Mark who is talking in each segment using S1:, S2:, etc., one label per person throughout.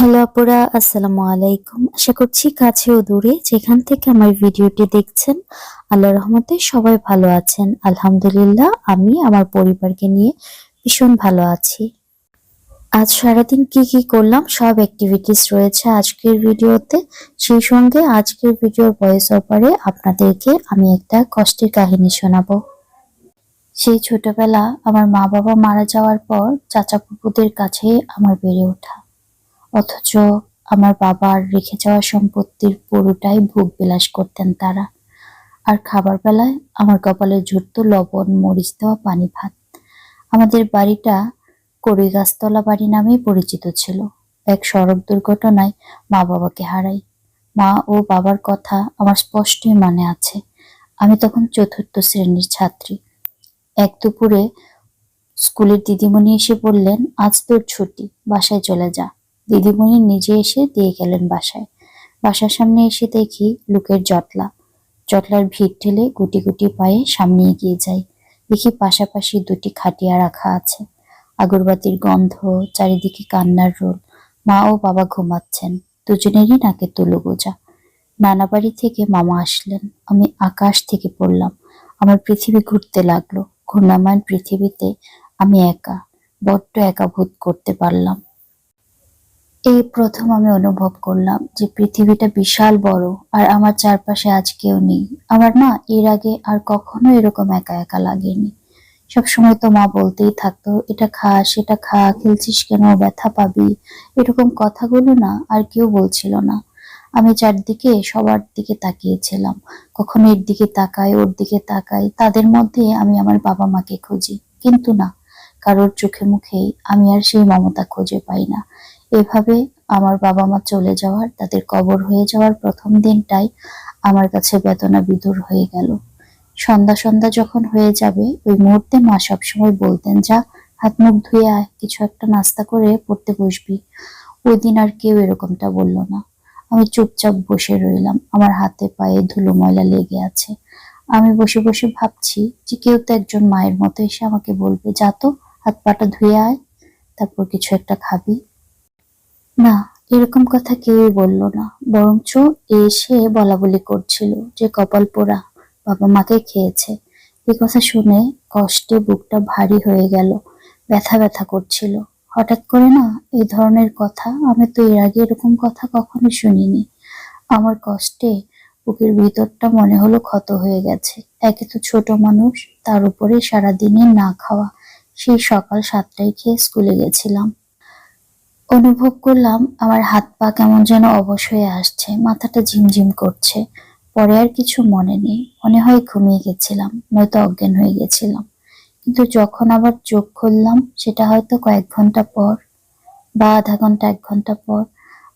S1: Hello আপুরা, আসসালামু আলাইকুম। আশা করছি কাছে ও দূরে যেখান থেকে আমার ভিডিওটি দেখছেন আল্লাহ রহমতে সবাই ভালো আছেন। আলহামদুলিল্লাহ, আমি আমার পরিবারকে নিয়ে ভীষণ ভালো আছি। আজ সারাদিন কি কি করলাম, সব অ্যাক্টিভিটিস রয়েছে আজকের ভিডিওতে। সেই সঙ্গে আজকের ভিডিওর ভয়েস ওভারে আপনাদেরকে আমি একটা কষ্টের কাহিনী শোনাবো। সেই ছোটবেলা আমার মা বাবা মারা যাওয়ার পর চাচা পুকুদের কাছে আমার বেড়ে ওঠা। অথচ আমার বাবার রেখে যাওয়া সম্পত্তির পুরোটাই ভোগ বিলাস করতেন তারা। আর খাবার বেলায় আমার কপালে ঝুরত লবণ, মরিচ দেওয়া পানি ভাত। আমাদের বাড়িটা কড়ি গাছতলা বাড়ি নামেই পরিচিত ছিল। এক সড়ক দুর্ঘটনায় মা বাবাকে হারাই। মা ও বাবার কথা আমার স্পষ্টই মনে আছে। আমি তখন চতুর্থ শ্রেণির ছাত্রী। এক দুপুরে স্কুলের দিদিমণি এসে বললেন, আজ তোর ছুটি, বাসায় চলে যা। দিদিমণি নিজে এসে দিয়ে গেলেন বাসায়। বাসার সামনে এসে দেখি লোকের জটলা। জটলার ভিড় ঠেলে গুটি গুটি পায়ে সামনে এগিয়ে যাই দেখি পাশাপাশি দুটি খাটিয়া রাখা আছে। আগরবাতির গন্ধ, চারিদিকে কান্নার রোল। মা ও বাবা ঘুমাচ্ছেন। দুজনেরই নাকে তুলো গোজা নানা বাড়ি থেকে মামা আসলেন। আমি আকাশ থেকে পড়লাম। আমার পৃথিবী ঘুরতে লাগল। ঘূর্ণায়মান পৃথিবীতে আমি একা। বড্ড একা বোধ করতে পারলাম। এই প্রথম আমি অনুভব করলাম যে পৃথিবীটা বিশাল বড় আর আমার চারপাশে আজ কেউ নেই। আমার না, এর আগে আর কখনো এরকম একা একা লাগেনি। সবসময় তো মা বলতেই থাকতো, এটা খা, সেটা খা, খেলছিস কেন, ব্যথা পাবি? এরকম কথাগুলো না আর কেউ বলছিল না। আমি চারদিকে, সবার দিকে তাকিয়েছিলাম। কখনো এর দিকে তাকাই, ওর দিকে তাকাই, তাদের মধ্যে আমি আমার বাবা মাকে খুঁজি। কিন্তু না, কারোর চোখে মুখেই আমি আর সেই মমতা খুঁজে পাই না। এভাবে আমার বাবা মা চলে যাওয়ার, তাদের কবর হয়ে যাওয়ার প্রথম দিনটাই আমার কাছে বেদনা বিদুর হয়ে গেল। সন্ধ্যা সন্ধ্যা যখন হয়ে যাবে, ওই মুহূর্তে মা সবসময় বলতেন, যা, হাত মুখ ধুয়ে আয়, কিছু একটা নাস্তা করে পড়তে বসবি। ওই দিন আর কেউ এরকমটা বলল না। আমি চুপচাপ বসে রইলাম, আমার হাতে পায়ে ধুলো ময়লা লেগে আছে। আমি বসে বসে ভাবছি যে কেউ তো একজন মায়ের মতো এসে আমাকে বলবে, যা তো, হাত পাটা ধুয়ে আয়, তারপর কিছু একটা খাবি। না, এরকম কথা কেউই বলল না। বরঞ্চ এসে বলা বলি করছিল যে কপাল পোড়া বাবা মাকে খেয়েছে। এই কথা শুনে কষ্টে বুকটা ভারী হয়ে গেল, ব্যথা ব্যথা করছিল। হঠাৎ করে না, এই ধরনের কথা আমি তো এর আগে এরকম কথা কখনো শুনিনি। আমার কষ্টে বুকের ভিতরটা মনে হলো ক্ষত হয়ে গেছে। একে তো ছোট মানুষ, তার উপরে সারাদিনই না খাওয়া। সেই সকাল সাতটায় খেয়ে স্কুলে গেছিলাম। অনুভব করলাম আমার হাত পা কেমন যেন অবশ হয়ে আসছে, মাথাটা ঝিমঝিম করছে। পরে আর কিছু মনে নেই, মনে হয় ঘুমিয়ে গেছিলাম, নয়তো অজ্ঞান হয়ে গেছিলাম। কিন্তু যখন আবার চোখ খুললাম, সেটা হয়তো কয়েক ঘণ্টা পর বা আধা ঘণ্টা, এক ঘণ্টা পর,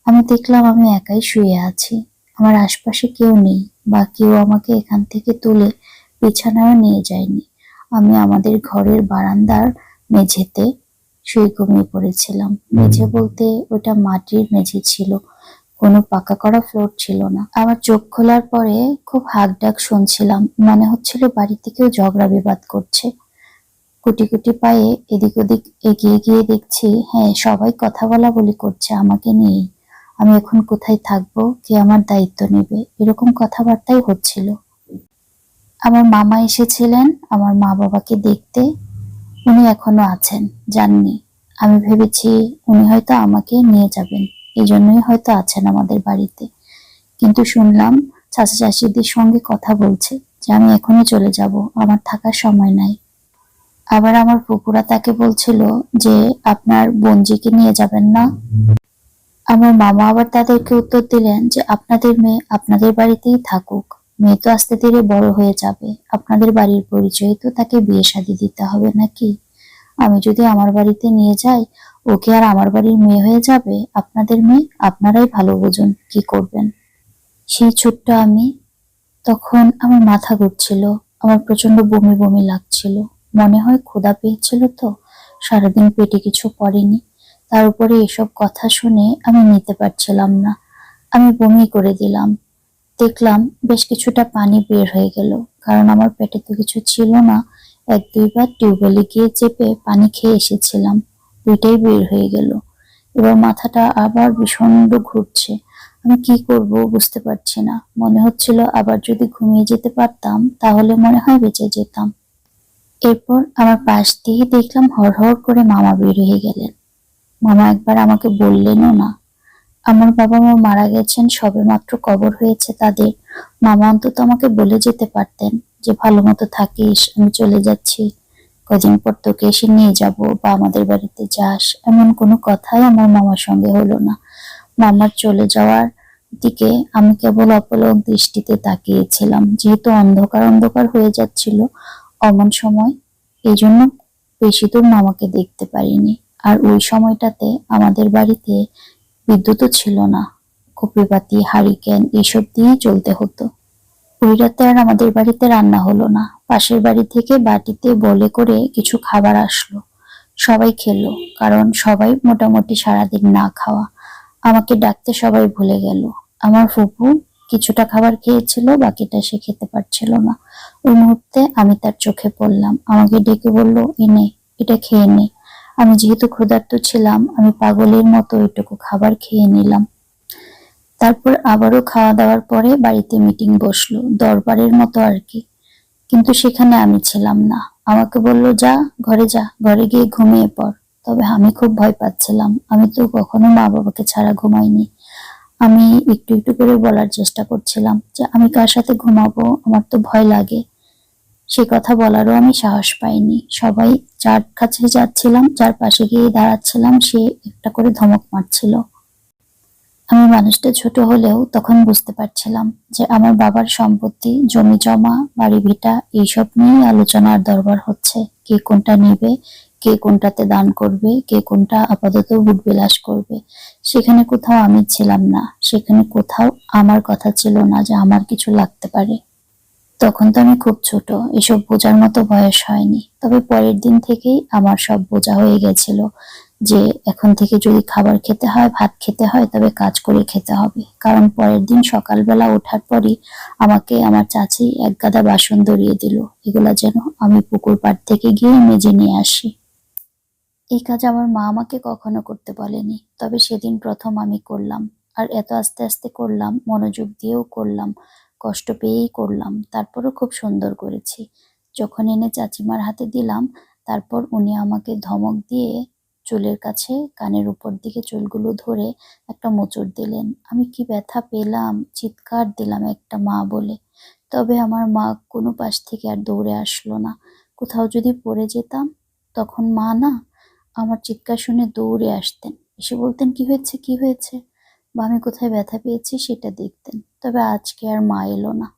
S1: আমি দেখলাম আমি একাই শুয়ে আছি। আমার আশপাশে কেউ নেই বা কেউ আমাকে এখান থেকে তুলে বিছানায় নিয়ে যায়নি। আমি আমাদের ঘরের বারান্দার মেঝেতে শুয়ে ঘুমিয়ে পড়েছিলাম। মেঝে বলতে ওটা মাটির মেঝে ছিল। কোনো পাকা করা ফ্লোর ছিল না। আমার চোখ খোলার পরে খুব হাক ডাক শুনছিলাম। মনে হচ্ছিল বাড়িতে কেউ ঝগড়া বিবাদ করছে। কুটি কুটি পায়ে এদিক ওদিক এগিয়ে গিয়ে দেখছি হ্যাঁ সবাই কথা বলা বলি করছে আমাকে নিয়েই। আমি এখন কোথায় থাকব? কে আমার দায়িত্ব নেবে? এরকম কথাবার্তাই হচ্ছিল। আমার মামা এসেছিলেন। আমার মা বাবাকে দেখতে উনি এখনও আছেন জাননি আমি ভেবেছি উনি হয়তো আমাকে নিয়ে যাবেন। এই জন্যই হয়তো আছেন আমাদের বাড়িতে। কিন্তু শুনলাম চাচা চাচিদের সঙ্গে কথা বলছে যে আমি এখনই চলে যাব, আমার থাকার সময় নাই। আবার আমার পুকুরা তাকে বলছিল যে আপনার বোনজিকে নিয়ে যাবেন না। আমার মামা আবার তাদেরকে উত্তর দিলেন যে আপনাদের মেয়ে আপনাদের বাড়িতেই থাকুক। মেয়ে তো আস্তে ধীরে বড় হয়ে যাবে। আপনাদের বাড়ির পরিচয় তো তাকে বিয়ে শাদী দিতে হবে নাকি? আমি যদি আমার বাড়িতে নিয়ে যাই, ওকে আর আমার বাড়ির মেয়ে হয়ে যাবে? আপনাদের মেয়ে? আপনারাই ভালো বুঝুন কি করবেন। সেই ছোট্ট আমি তখন আমার মাথা ঘুরছিল, আমার প্রচণ্ড বমি বমি লাগছিল। মনে হয় ক্ষুধা পেয়েছিল তো, সারাদিন পেটে কিছু পড়েনি। তার উপরে এসব কথা শুনে আমি নিতে পারছিলাম না। আমি বমি করে দিলাম। দেখলাম বেশ কিছুটা পানি বের হয়ে গেল, কারণ আমার পেটে তো কিছু ছিল না। এক দুইবার টিউবওয়েলে গিয়ে চেপে পানি খেয়ে এসেছিলাম, দুইটাই বের হয়ে গেল। এবার মাথাটা আবার ভীষণ ঘুরছে। আমি কি করব বুঝতে পারছি না। মনে হচ্ছিল আবার যদি ঘুমিয়ে যেতে পারতাম, তাহলে মনে হয় বেঁচে যেতাম। এরপর আমার পাশ দিয়ে দেখলাম হর করে মামা বের হয়ে গেলেন। মামা একবার আমাকে বললেনও না আমার বাবা মা মারা গেছেন সবে মাত্র কবর হয়েছে তাদের। মামা অন্তত আমাকে বলে যেতে পারতেন যে ভালো মতো থাকিস, আমি চলে যাচ্ছি। কদিন পর তোকে এসে নিয়ে যাব বা আমাদের বাড়িতে যাস। এমন কোনো কথাই আমার মামার সঙ্গে হলো না। মামার চলে যাওয়ার দিকে আমি কেবল অপলক দৃষ্টিতে তাকিয়েছিলাম। যেহেতু অন্ধকার অন্ধকার হয়ে যাচ্ছিল অমন সময় এই জন্য বেশি দূর মামাকে দেখতে পারিনি। আর ওই সময়টাতে আমাদের বাড়িতে বিদ্যুৎও ছিল না। কপিবাতি হারিকেন এসব দিয়েই চলতে হতো। ওই রাতে আর আমাদের বাড়িতে রান্না হলো না। পাশের বাড়ি থেকে বাটিতে বলে করে কিছু খাবার আসলো। সবাই খেলো, কারণ সবাই মোটামুটি সারাদিন না খাওয়া। আমাকে ডাকতে সবাই ভুলে গেল। আমার ফুপু কিছুটা খাবার খেয়েছিল, বাকিটা সে খেতে পারছিল না। ওই মুহূর্তে আমি তার চোখে পড়লাম। আমাকে ডেকে বলল এনে এটা খেয়ে নে। আমি যেহেতু ক্ষুধার্ত ছিলাম, আমি পাগলের মতো ওইটুকু খাবার খেয়ে নিলাম। তারপর আবারও খাওয়া দাওয়ার পরে বাড়িতে মিটিং বসল, দরবারের মতো আর কি। কিন্তু সেখানে আমি ছিলাম না। আমাকে বলল, যা, ঘরে যা, ঘরে গিয়ে ঘুমিয়ে পড়। তবে আমি খুব ভয় পাচ্ছিলাম। আমি তো কখনো মা বাবাকে ছাড়া ঘুমাইনি। আমি একটু একটু করে বলার চেষ্টা করছিলাম যে আমি কার সাথে ঘুমাবো, আমার তো ভয় লাগে। সে কথা বলারও আমি সাহস পাইনি। সবাই যার কাছে যাচ্ছিলাম, যার পাশে গিয়ে দাঁড়াচ্ছিলাম, সে একটা করে ধমক মারছিল। আমি মানুষটা ছোট হলেও তখন বুঝতে পারছিলাম যে আমার বাবার সম্পত্তি, জমি জমা, বাড়ি ভিটা, এইসব নিয়েই আলোচনার দরবার হচ্ছে। কে কোনটা নেবে, কে কোনটাতে দান করবে, কে কোনটা আপাতত বিলাস করবে। সেখানে কোথাও আমি ছিলাম না। সেখানে কোথাও আমার কথা ছিল না যে আমার কিছু লাগতে পারে। তখন তো আমি খুব ছোট, এসব বোঝার মতো বয়স হয়নি। তবে পরের দিন থেকেই আমার সব বোঝা হয়ে গেছিল যে এখন থেকে যদি খাবার খেতে হয়, ভাত খেতে হয়, তবে কাজ করে খেতে হবে। কারণ পরের দিন সকালবেলা ওঠার পরই আমাকে আমার চাচি এক গাদা বাসন ধরিয়ে দিল। এগুলা যেন আমি পুকুর পাড় থেকে গিয়ে মেজে নিয়ে আসি। এই কাজ আমার মা আমাকে কখনো করতে বলেনি, তবে সেদিন প্রথম আমি করলাম। আর এত আস্তে আস্তে করলাম, মনোযোগ দিয়েও করলাম। কষ্ট পেয়েই করলাম। তারপরও খুব সুন্দর করেছি। যখন এনে চাচিমার হাতে দিলাম, তারপর উনি আমাকে ধমক দিয়ে চুলের কাছে, কানের উপর দিকে চুলগুলো ধরে একটা মোচড় দিলেন। আমি কি ব্যথা পেলাম, চিৎকার দিলাম একটা মা বলে। তবে আমার মা কোনো পাশ থেকে আর দৌড়ে আসলো না। কোথাও যদি পড়ে যেতাম, তখন মা না আমার চিৎকার শুনে দৌড়ে আসতেন। এসে বলতেন, কি হয়েছে কি হয়েছে? বা আমি কোথায় ব্যথা পেয়েছি সেটা দেখতেন। তবে আজকে আর মা এলো না।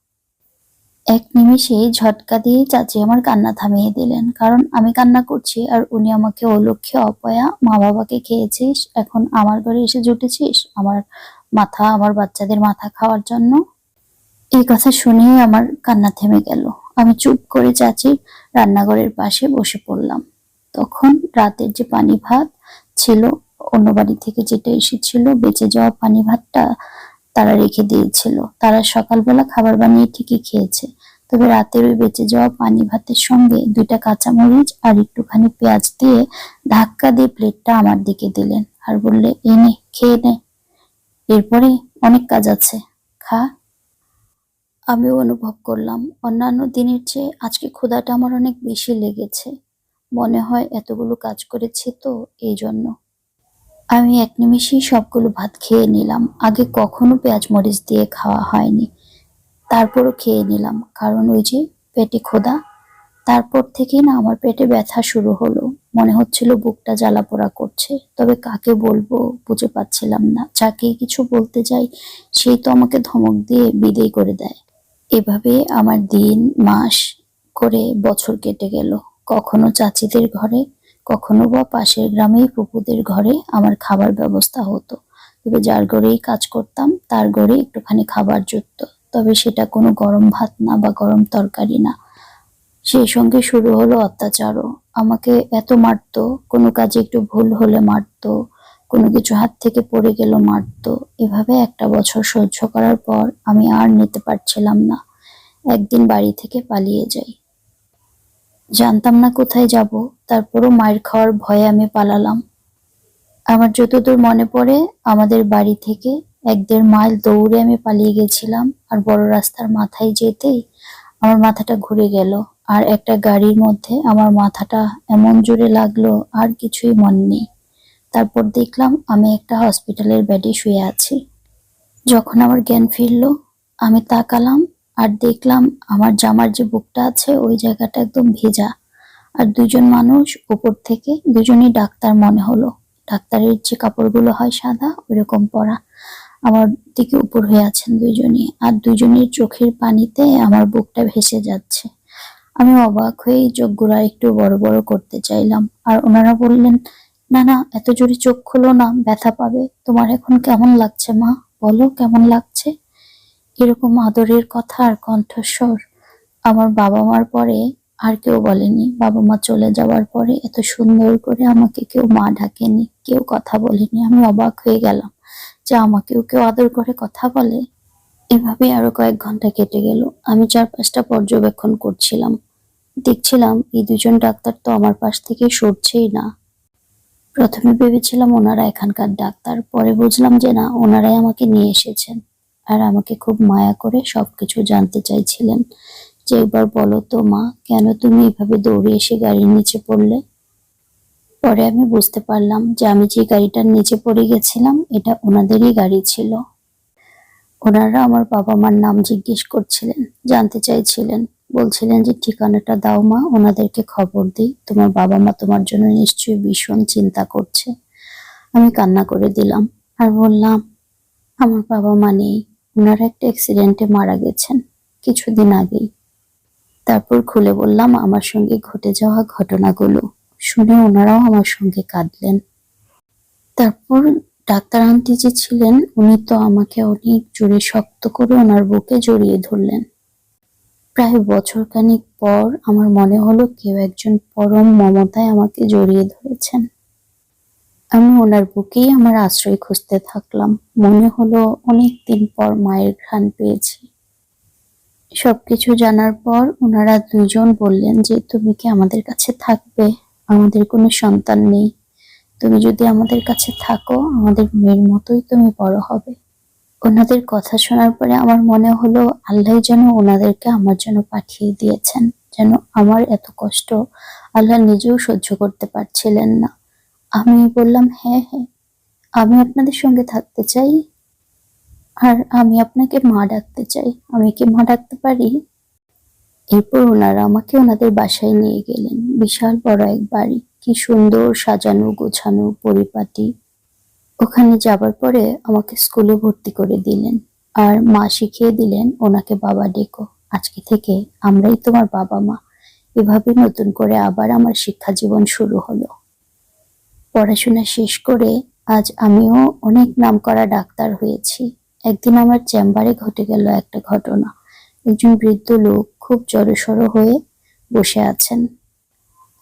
S1: এক নিমিষে ঝটকা দিয়ে চাচি আমার কান্না থামিয়ে দিলেন, কারণ আমি কান্না করছি আর উনি আমাকে অলক্ষ্যে অপয়া মা বাবাকে খেয়েছিস, এখন আমার ঘরে এসে জুটেছিস? আমার মাথা, আমার বাচ্চাদের মাথা খাওয়ার জন্য? এই কথা শুনেই আমার কান্না থেমে গেল। আমি চুপ করে চাচির রান্নাঘরের পাশে বসে পড়লাম। তখন রাতের যে পানি ভাত ছিল অন্য বাড়ি থেকে যেটা এসেছিল, বেঁচে যাওয়া পানি ভাতটা তারা রেখে দিয়েছিল। তারা সকালবেলা খাবার বানিয়ে ঠিকই খেয়েছে। তবে রাতের ওই বেঁচে যাওয়া পানি ভাতের সঙ্গে দুইটা কাঁচামরিচ আর একটুখানি পেঁয়াজ দিয়ে ধাক্কা দিয়ে প্লেটটা আমার দিকে দিলেন আর বললে এনে খেয়ে নে। এরপরে অনেক কাজ আছে। খা। আমিও অনুভব করলাম, অন্যান্য দিনের চেয়ে আজকে ক্ষুধাটা আমার অনেক বেশি লেগেছে। মনে হয় এতগুলো কাজ করেছি তো এই জন্য আমি এক নিমিষেই সবগুলো ভাত খেয়ে নিলাম। আগে কখনো পেঁয়াজ মরিচ দিয়ে খাওয়া হয়নি। তারপরও খেয়ে নিলাম। কারণ ওই যে পেটে খোদা তারপর থেকেই না আমার পেটে ব্যথা শুরু হলো। মনে হচ্ছিল বুকটা জ্বালা পোড়া করছে। তবে কাকে বলব বুঝে পাচ্ছিলাম না। যাকে কিছু বলতে যাই, সেই তো আমাকে ধমক দিয়ে বিদেয় করে দেয়। এভাবে আমার দিন, মাস করে বছর কেটে গেল। কখনো চাচিদের ঘরে কখনো বা পাশের গ্রামেই পুকুদের ঘরে আমার খাবার ব্যবস্থা হতো। তবে যার ঘরেই কাজ করতাম, তার ঘরে একটুখানি খাবার জুটত। তবে সেটা কোনো গরম ভাত না বা গরম তরকারি না। সেই সঙ্গে শুরু হলো অত্যাচারও। আমাকে এত মারতো, কোনো কাজে একটু ভুল হলে মারতো, কোনো কিছু হাত থেকে পড়ে গেল মারতো। এভাবে একটা বছর সহ্য করার পর আমি আর নিতে পারছিলাম না। একদিন বাড়ি থেকে পালিয়ে যাই। জানতাম না কোথায় যাব, তারপরও মায়ের খাওয়ার ভয়ে আমি পালালাম। আমার যতদূর মনে পড়ে, আমাদের বাড়ি থেকে এক দেড় মাইল দৌড়ে আমি পালিয়ে গেছিলাম, আর বড় রাস্তার মাথায় যেতেই আমার মাথাটা ঘুরে গেল, আর একটা গাড়ির মধ্যে আমার মাথাটা এমন জোরে লাগল, আর কিছুই মনে নেই। তারপর দেখলাম আমি একটা হসপিটালের বেডে শুয়ে আছি। যখন আমার জ্ঞান ফিরলো, আমি তাকালাম আর দেখলাম আমার জামার যে বুকটা আছে, ওই জায়গাটা একদম ভেজা। আর দুজন মানুষ উপর থেকে, দুজনই ডাক্তার মনে হলো। ডাক্তারের যে কাপড়গুলো হয় সাদা, ওইরকম পরা। আমার দিকে উপর হয়ে আছেন দুজনই আর দুজনের চোখের পানিতে আমার বুকটা ভেসে যাচ্ছে। আমি অবাক হয়ে চোখগুলো একটু বড় বড় করতে চাইলাম। আর ওনারা বললেন, না না, এত জোরে চোখ খুলো না, ব্যথা পাবে। তোমার এখন কেমন লাগছে মা? বলো, কেমন লাগছে? এরকম আদরের কথা আর কণ্ঠস্বর আমার বাবা মার পরে আর কেউ বলেনি। বাবা মা চলে যাওয়ার পরে এত সুন্দর করে আমাকে কেউ মা ডাকেনি, কেউ কথা বলেনি। আমি অবাক হয়ে গেলাম যে আমাকেও কেউ আদর করে কথা বলে। এভাবে আরও কয়েক ঘণ্টা কেটে গেল। আমি চারপাশটা পর্যবেক্ষণ করছিলাম। দেখছিলাম এই দুজন ডাক্তার তো আমার পাশ থেকে সরছেই না। প্রথমে ভেবেছিলাম ওনারা এখানকার ডাক্তার, পরে বুঝলাম যে না, ওনারাই আমাকে নিয়ে এসেছেন। আর আমাকে খুব মায়া করে সবকিছু জানতে চাইছিলেন। যে একবার বলো তো মা, কেন তুমি এভাবে দৌড়ে এসে গাড়ির নিচে পড়লে? পরে আমি বুঝতে পারলাম যে আমি যে গাড়িটার নিচে পড়ে গেছিলাম, এটা ওনাদেরই গাড়ি ছিল। ওনারা আমার বাবা মার নাম জিজ্ঞেস করছিলেন, জানতে চাইছিলেন। বলছিলেন যে, ঠিকানাটা দাও মা, ওনাদেরকে খবর দিই। তোমার বাবা মা তোমার জন্য নিশ্চয়ই ভীষণ চিন্তা করছে। আমি কান্না করে দিলাম আর বললাম, আমার বাবা মা নেই। ওনারা একটা অ্যাক্সিডেন্টে মারা গেছেন, কিছুদিন আগেই। তারপর খুলে বললাম, আমার সঙ্গে ঘটে যাওয়া ঘটনাগুলো। শুনে ওনারাও আমার সঙ্গে কাঁদলেন। তারপর ডাক্তার আন্টি যে ছিলেন, উনি তো আমাকে অনেক জোরে শক্ত করে ওনার বুকে জড়িয়ে ধরলেন। প্রায় বছর খানিক পর আমার মনে হলো কেউ একজন পরম মমতায় আমাকে জড়িয়ে ধরেছেন। আমি ওনার বুকেই আমার আশ্রয় খুঁজতে থাকলাম। মনে হলো অনেক দিন পর মায়ের ঘ্রাণ পেয়েছি। সবকিছু জানার পর ওনারা দুইজন বললেন যে, তুমি কি আমাদের কাছে থাকবে? আমাদের কোনো সন্তান নেই। তুমি যদি আমাদের কাছে থাকো, আমাদের মেয়ের মতোই তুমি বড় হবে। ওনাদের কথা শোনার পরে আমার মনে হলো, আল্লাহ যেন ওনাদেরকে আমার জন্য পাঠিয়ে দিয়েছেন। যেন আমার এত কষ্ট আল্লাহ নিজেও সহ্য করতে পারছিলেন না। আমি বললাম হ্যাঁ হ্যাঁ আমি আপনাদের সঙ্গে থাকতে চাই আর আমি আপনাকে মা ডাকতে চাই। আমি কি মা ডাকতে পারি? এরপর ওনারা আমাকে ওনাদের বাসায় নিয়ে গেলেন। বিশাল বড় এক বাড়ি। কি সুন্দর সাজানো, গোছানো, পরিপাটি। ওখানে যাবার পরে আমাকে স্কুলে ভর্তি করে দিলেন আর মা শিখিয়ে দিলেন, ওনাকে বাবা ডেকো। আজকে থেকে আমরাই তোমার বাবা মা। এভাবে নতুন করে আবার আমার শিক্ষা জীবন শুরু হলো। পড়াশোনা শেষ করে আজ আমিও অনেক নামকরা ডাক্তার হয়েছি। একদিন আমার চেম্বারে ঘটে গেল একটা ঘটনা। একজন বৃদ্ধ লোক খুব জড়সড় হয়ে বসে আছেন।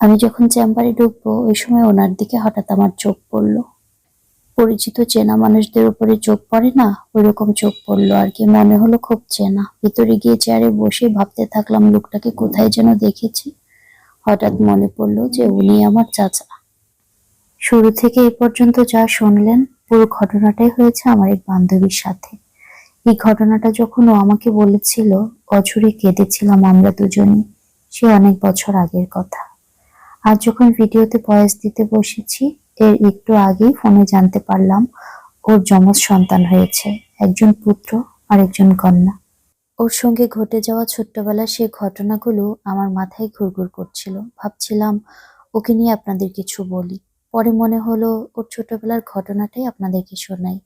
S1: আমি যখন চেম্বারে ঢুকবো, ওই সময় ওনার দিকে হঠাৎ আমার চোখ পড়ল। পরিচিত চেনা মানুষদের উপরে চোখ পড়ে না? ওইরকম চোখ পড়ল আর কি। মনে হলো খুব চেনা। ভিতরে গিয়ে চেয়ারে বসে ভাবতে থাকলাম, লোকটাকে কোথায় যেন দেখেছি। হঠাৎ মনে পড়ল যে উনি আমার চাচা। শুরু থেকে এ পর্যন্ত যা শুনলেন, পুরো ঘটনাটাই হয়েছে আমার এক বান্ধবীর সাথে। এই ঘটনাটা যখন ও আমাকে বলেছিল, অঝরে কেঁদেছিলাম আমরা দুজনই, সে অনেক বছর আগের কথা। আজ যখন ভিডিওতে ভয়েস দিতে বসেছি, এর একটু আগেই ফোনে জানতে পারলাম, ওর যমজ সন্তান হয়েছে, একজন পুত্র আর একজন কন্যা। ওর সঙ্গে ঘটে যাওয়া ছোট্টবেলার সেই ঘটনাগুলো আমার মাথায় ঘুরঘুর করছিল। ভাবছিলাম, ওকে নিয়ে আপনাদের কিছু বলি। পরে মনে হলো ওর ছোটবেলার ঘটনাটাই আপনাদেরকে শোনাই।